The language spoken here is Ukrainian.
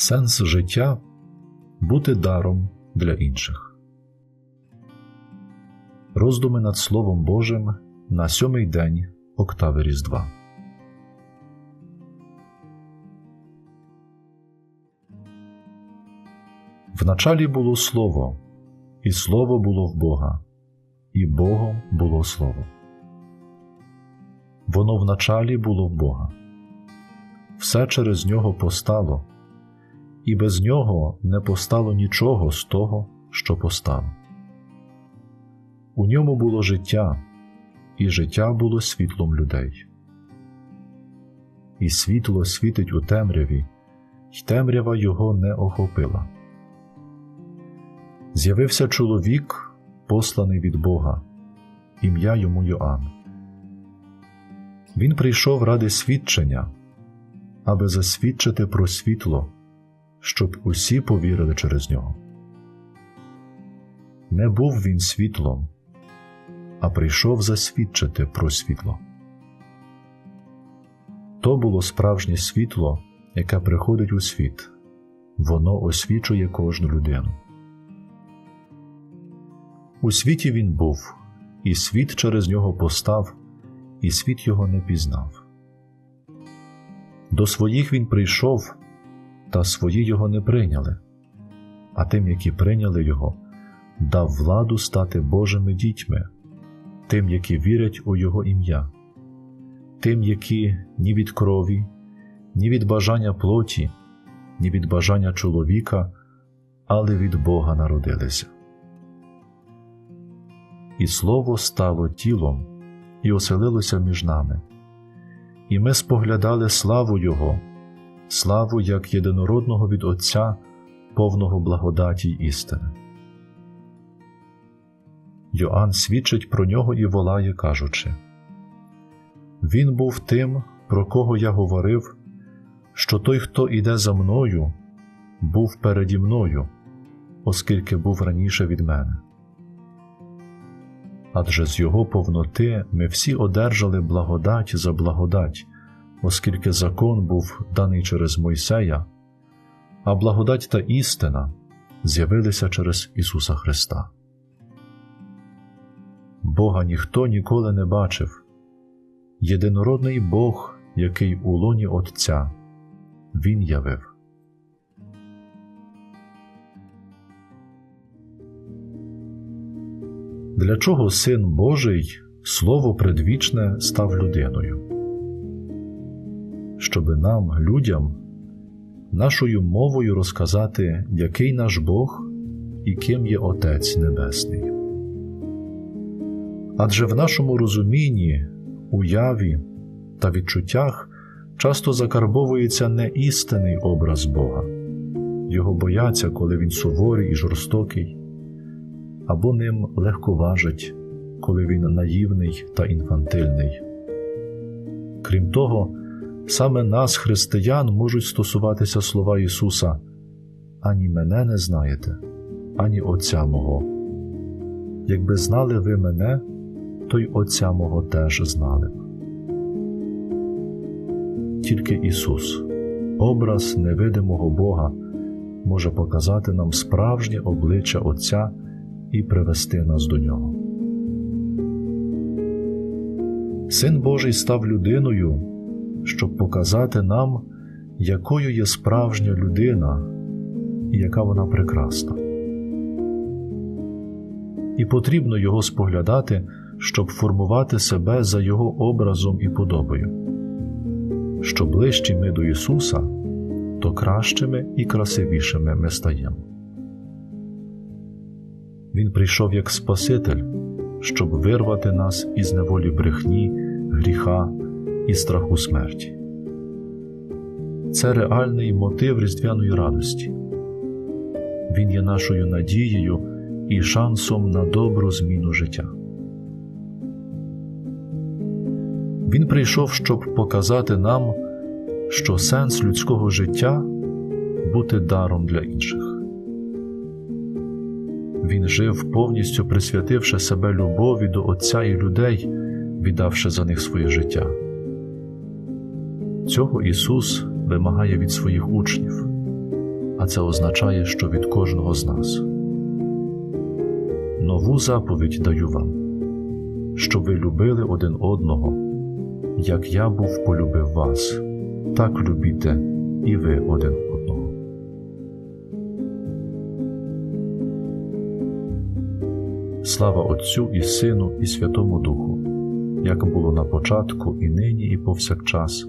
Сенс життя бути даром для інших. Роздуми над Словом Божим на сьомий день Октави Різдва. Вначалі було Слово, і Слово було в Бога, і Богом було Слово. Воно вначалі було в Бога. Все через нього постало і без нього не постало нічого з того, що постало. У ньому було життя, і життя було світлом людей. І світло світить у темряві, й темрява його не охопила. З'явився чоловік, посланий від Бога, ім'я йому Йоанн. Він прийшов ради свідчення, аби засвідчити про світло, щоб усі повірили через нього. Не був він світлом, а прийшов засвідчити про світло. То було справжнє світло, яке приходить у світ, воно освічує кожну людину. У світі він був, і світ через нього постав, і світ його не пізнав. До своїх він прийшов, та свої його не прийняли, а тим, які прийняли його, дав владу стати Божими дітьми, тим, які вірять у Його ім'я, тим, які ні від крові, ні від бажання плоті, ні від бажання чоловіка, але від Бога народилися. І Слово стало тілом і оселилося між нами, і ми споглядали славу Його славу як єдинородного від Отця, повного благодаті істини. Йоанн свідчить про нього і волає, кажучи Він був тим, про кого я говорив, що той, хто іде за мною, був переді мною, оскільки був раніше від мене. Адже з його повноти ми всі одержали благодать за благодать оскільки закон був даний через Мойсея, а благодать та істина з'явилися через Ісуса Христа. Бога ніхто ніколи не бачив, єдинородний Бог, який у лоні Отця, Він явив. Для чого Син Божий Слово предвічне став людиною? Щоби нам, людям, нашою мовою розказати, який наш Бог і ким є Отець Небесний. Адже в нашому розумінні, уяві та відчуттях часто закарбовується не істинний образ Бога, його бояться, коли він суворий і жорстокий, або ним легковажить, коли він наївний та інфантильний. Крім того, Саме нас, християн, можуть стосуватися слова Ісуса ані мене не знаєте, ані Отця мого. Якби знали ви мене, то й Отця мого теж знали б. Тільки Ісус, образ невидимого Бога, може показати нам справжнє обличчя Отця і привести нас до Нього. Син Божий став людиною щоб показати нам, якою є справжня людина і яка вона прекрасна. І потрібно його споглядати, щоб формувати себе за Його образом і подобою. Що ближчі ми до Ісуса, то кращими і красивішими ми стаємо. Він прийшов як Спаситель, щоб вирвати нас із неволі брехні, гріха і страху смерті. Це реальний мотив різдвяної радості. Він є нашою надією і шансом на добру зміну життя. Він прийшов, щоб показати нам, що сенс людського життя бути даром для інших. Він жив повністю присвятивши себе любові до Отця і людей, віддавши за них своє життя. Цього Ісус вимагає від своїх учнів а це означає, що від кожного з нас. Нову заповідь даю вам, щоб ви любили один одного, як я був полюбив вас, так любіте і ви один одного. Слава Отцю і Сину, і Святому Духу, як було на початку, і нині, і повсякчас,